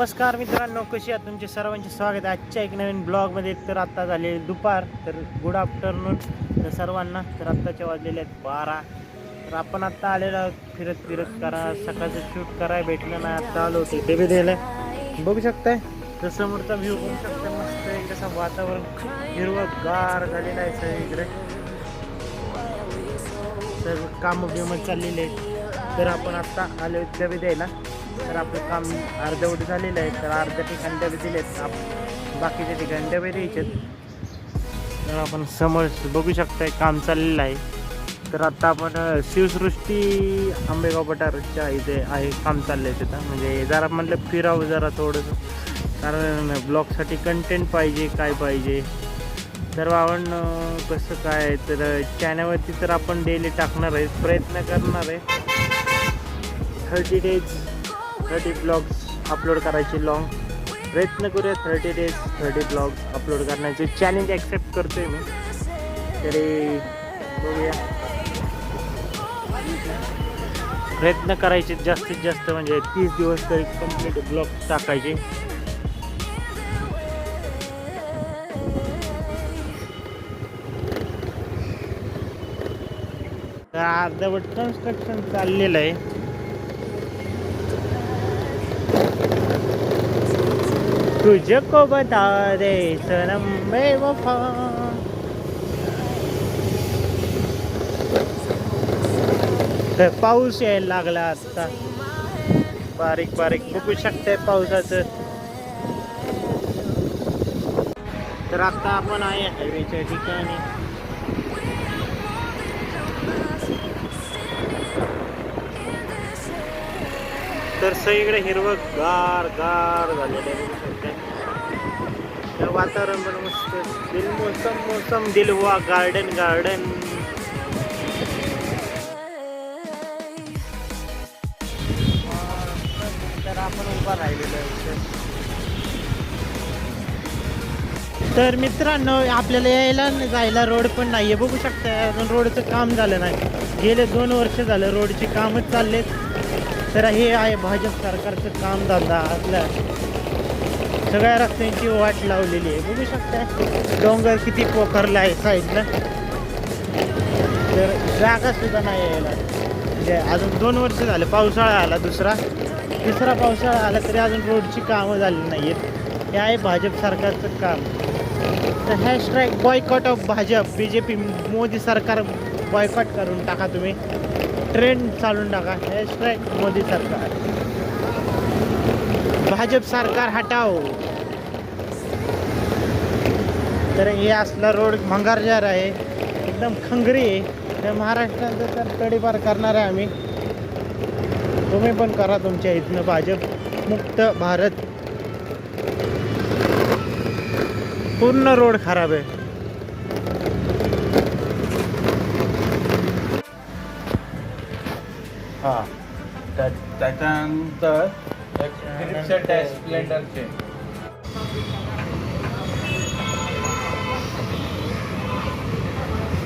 नमस्कार मित्रांनो कशी आहे तुमचे सर्वांचे स्वागत आहे आजच्या एक नवीन ब्लॉगमध्ये. तर आत्ता झाले दुपार तर गुड आफ्टरनून तर सर्वांना. तर आत्ताच्या वाजलेले आहेत बारा. तर आपण आत्ता आलेलो आहोत फिरत फिरत करा सकाळचं शूट करा भेटलं नाही आत्ता आलो होतो डबे द्यायला. बघू शकताय तर समोरचा व्ह्यू बघू शकताय मस्त आहे कसं वातावरण. हिरवं गार झालेलं आहे सर इकडे तर कामं बिमं चाललेले आहेत. तर आपण आत्ता आलो आहेत डबे द्यायला. तर आपलं काम अर्धवट झालेलं आहे तर अर्ध्या ठिकाणी डबे दिलेत. आप बाकीच्या ठिकाणी डबे द्यायचे तर आपण समोर बघू शकताय काम चाललेलं आहे. तर आता आपण शिवसृष्टी आंबेगाव पठारच्या इथे आहे काम चाललं आहे तिथं. म्हणजे जरा म्हटलं फिरावं जरा थोडंसं. कारण ब्लॉगसाठी कंटेंट पाहिजे काय पाहिजे. तर आपण कसं काय तर चॅनलवरती तर आपण डेली टाकणार आहे प्रयत्न करणार आहे. Thirty days thirty blogs upload करायचे लॉंग प्रयत्न करूया thirty days thirty blogs upload करण्याचे. चॅलेंज ॲक्सेप्ट करतोय मी. तरी बघूया. प्रयत्न करायचे जास्तीत जास्त म्हणजे तीस दिवस तरी कंप्लीट ब्लॉग टाकायचे. तर अर्धवट कन्स्ट्रक्शन चाललेलं आहे. तुझको बता दे सनम बेवफा तर पाऊस यायला लागला आता. बारीक बारीक बघू शकते पावसाचं. तर आता आपण आहे हायवेच्या ठिकाणी. तर सगळीकडे हिरवं गार गार झालेलं आहे. वातावरण पण मस्त दिल मोसम मोसम दिल हुआ गार्डन गार्डन तर आपण उभा राहिलेलो आहे. तर मित्रांनो आपल्याला यायला जायला रोड पण नाहीये. बघू शकता अजून रोडचं काम झालं नाही. गेले दोन वर्ष झालं रोडची कामच चाललेत. तर हे आहे भाजप सरकारचं काम धंदा आपल्या सगळ्या रस्त्यांची वाट लावलेली आहे. बघू शकता डोंगर किती पोखरला आहे साईडला तर जागा सुद्धा नाही यायला म्हणजे अजून दोन वर्ष झाले पावसाळा आला दुसरा. तिसरा पावसाळा आला तरी अजून रोडची कामं झाली नाही आहेत हे आहे भाजप सरकारचं काम. तर hashtag boycott of Bhajap B J P Modi सरकार बॉयकॉट करून टाका तुम्ही. ट्रेन चालून टाका. हॅशटॅग मोदी सरकार. भाजप सरकार हटाव तर हे असला रोड भंगारजार आहे. एकदम खंगरी आहे. तर महाराष्ट्राचं तर तडीपार करणार आहे आम्ही. तुम्ही पण करा तुमच्या इथनं भाजप मुक्त भारत. पूर्ण रोड खराब आहे. हा. त्या- त्याच्यानंतर एक फिलिप्सचे डॅश स्प्लेंडरचे